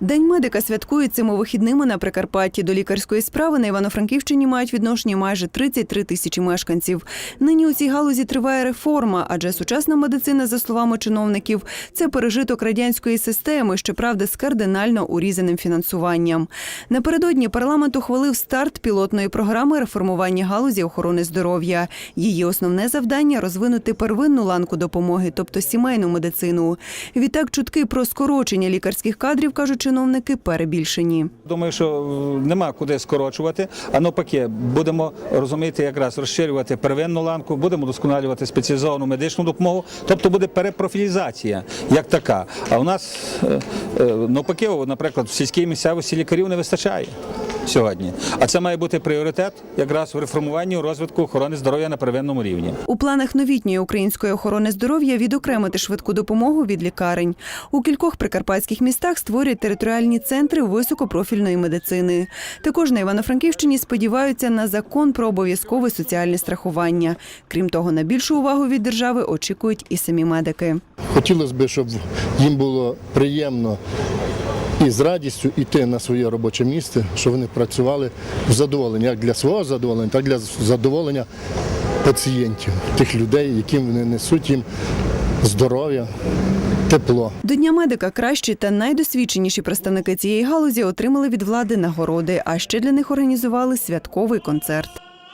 День медика святкують цими вихідними на Прикарпатті. До лікарської справи на Івано-Франківщині мають відношення майже 33 тисячі мешканців. Нині у цій галузі триває реформа, адже сучасна медицина, за словами чиновників, це пережиток радянської системи, щоправда, з кардинально урізаним фінансуванням. Напередодні парламент ухвалив старт пілотної програми реформування галузі охорони здоров'я. Її основне завдання розвинути первинну ланку допомоги, тобто сімейну медицину. Відтак, чутки про скорочення лікарських кадрів кажуть чиновники перебільшені. Думаю, що е, нема куди скорочувати, а навпаки, будемо розуміти, якраз розширювати первинну ланку, будемо досконалювати спеціалізовану медичну допомогу, тобто буде перепрофілізація як така. А у нас е, е, навпаки, наприклад, в сільській місцевості лікарів не вистачає сьогодні. А це має бути пріоритет якраз в реформуванні у розвитку охорони здоров'я на первинному рівні. У планах новітньої української охорони здоров'я відокремити швидку допомогу від лікарень. У кількох прикарпатських містах створюють територіальні центри високопрофільної медицини. Також на Івано-Франківщині сподіваються на закон про обов'язкове соціальне страхування. Крім того, на більшу увагу від держави очікують і самі медики. Хотілося б, щоб їм було приємно і з радістю йти на своє робоче місце, щоб вони працювали в задоволенні, як для свого задоволення, так і для задоволення пацієнтів, тих людей, яким вони несуть їм здоров'я, тепло. До Дня медика кращі та найдосвідченіші представники цієї галузі отримали від влади нагороди, а ще для них організували святковий концерт.